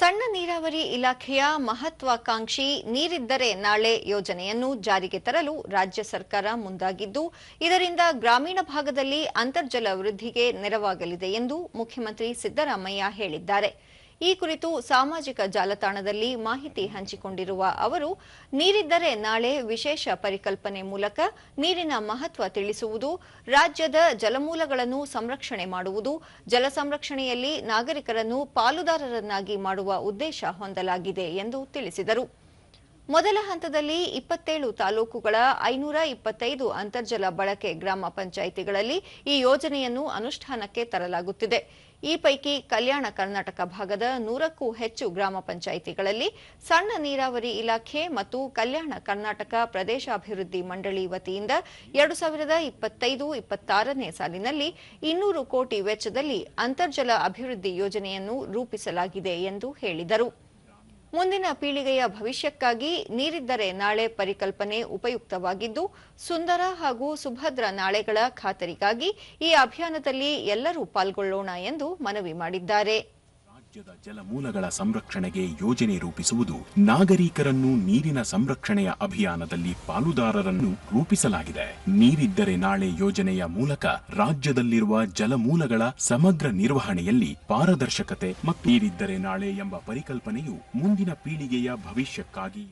ಸಣ್ಣ ನೀರಾವರಿ ಇಲಾಖೆಯ ಮಹತ್ವಾಕಾಂಕ್ಷಿ ನೀರಿದ್ದರೆ ನಾಳೆ ಯೋಜನೆಯನ್ನು ಜಾರಿಗೆ ತರಲು ರಾಜ್ಯ ಸರ್ಕಾರ ಮುಂದಾಗಿದ್ದು, ಇದರಿಂದ ಗ್ರಾಮೀಣ ಭಾಗದಲ್ಲಿ ಅಂತರ್ಜಲ ವೃದ್ಧಿಗೆ ನೆರವಾಗಲಿದೆ ಎಂದು ಮುಖ್ಯಮಂತ್ರಿ ಸಿದ್ದರಾಮಯ್ಯ ಹೇಳಿದ್ದಾರೆ. ಈ ಕುರಿತು ಸಾಮಾಜಿಕ ಜಾಲತಾಣದಲ್ಲಿ ಮಾಹಿತಿ ಹಂಚಿಕೊಂಡಿರುವ ಅವರು, ನೀರಿದ್ದರೆ ನಾಳೆ ವಿಶೇಷ ಪರಿಕಲ್ಪನೆ ಮೂಲಕ ನೀರಿನ ಮಹತ್ವ ತಿಳಿಸುವುದು, ರಾಜ್ಯದ ಜಲಮೂಲಗಳನ್ನು ಸಂರಕ್ಷಣೆ ಮಾಡುವುದು, ಜಲ ಸಂರಕ್ಷಣೆಯಲ್ಲಿ ನಾಗರಿಕರನ್ನು ಪಾಲುದಾರರನ್ನಾಗಿ ಮಾಡುವ ಉದ್ದೇಶ ಹೊಂದಲಾಗಿದೆ ಎಂದು ತಿಳಿಸಿದರು. ಮೊದಲ ಹಂತದಲ್ಲಿ ಇಪ್ಪತ್ತೇಳು ತಾಲೂಕುಗಳ ಐನೂರ ಇಪ್ಪತ್ತೈದು ಅಂತರ್ಜಲ ಬಳಕೆ ಗ್ರಾಮ ಪಂಚಾಯಿತಿಗಳಲ್ಲಿ ಈ ಯೋಜನೆಯನ್ನು ಅನುಷ್ಠಾನಕ್ಕೆ ತರಲಾಗುತ್ತಿದೆ. ಈ ಪೈಕಿ ಕಲ್ಯಾಣ ಕರ್ನಾಟಕ ಭಾಗದ ನೂರಕ್ಕೂ ಹೆಚ್ಚು ಗ್ರಾಮ ಪಂಚಾಯಿತಿಗಳಲ್ಲಿ ಸಣ್ಣ ನೀರಾವರಿ ಇಲಾಖೆ ಮತ್ತು ಕಲ್ಯಾಣ ಕರ್ನಾಟಕ ಪ್ರದೇಶಾಭಿವೃದ್ಧಿ ಮಂಡಳಿ ವತಿಯಿಂದ ಎರಡು ಸಾವಿರದ ಇಪ್ಪತ್ತೈದು ಇಪ್ಪತ್ತಾರನೇ ಸಾಲಿನಲ್ಲಿ ಇನ್ನೂರು ಕೋಟಿ ವೆಚ್ಚದಲ್ಲಿ ಅಂತರ್ಜಲ ಅಭಿವೃದ್ಧಿ ಯೋಜನೆಯನ್ನು ರೂಪಿಸಲಾಗಿದೆ ಎಂದು ಹೇಳಿದರು. ಮುಂದಿನ ಪೀಳಿಗೆಯ ಭವಿಷ್ಯಕ್ಕಾಗಿ ನೀರಿದ್ದರೆ ನಾಳೆ ಪರಿಕಲ್ಪನೆ ಉಪಯುಕ್ತವಾಗಿದ್ದು, ಸುಂದರ ಹಾಗೂ ಸುಭದ್ರ ನಾಳೆಗಳ ಖಾತರಿಗಾಗಿ ಈ ಅಭಿಯಾನದಲ್ಲಿ ಎಲ್ಲರೂ ಪಾಲ್ಗೊಳ್ಳೋಣ ಎಂದು ಮನವಿ ಮಾಡಿದ್ದಾರೆ. ರಾಜ್ಯದ ಜಲಮೂಲಗಳ ಸಂರಕ್ಷಣೆಗೆ ಯೋಜನೆ ರೂಪಿಸುವುದು ನಾಗರಿಕರನ್ನು ನೀರಿನ ಸಂರಕ್ಷಣೆಯ ಅಭಿಯಾನದಲ್ಲಿ ಪಾಲುದಾರರನ್ನು ರೂಪಿಸಲಾಗಿದೆ. ನೀರಿದ್ದರೆ ನಾಳೆ ಯೋಜನೆಯ ಮೂಲಕ ರಾಜ್ಯದಲ್ಲಿರುವ ಜಲಮೂಲಗಳ ಸಮಗ್ರ ನಿರ್ವಹಣೆಯಲ್ಲಿ ಪಾರದರ್ಶಕತೆ ಮತ್ತು ನೀರಿದ್ದರೆ ನಾಳೆ ಎಂಬ ಪರಿಕಲ್ಪನೆಯು ಮುಂದಿನ ಪೀಳಿಗೆಯ ಭವಿಷ್ಯಕ್ಕಾಗಿ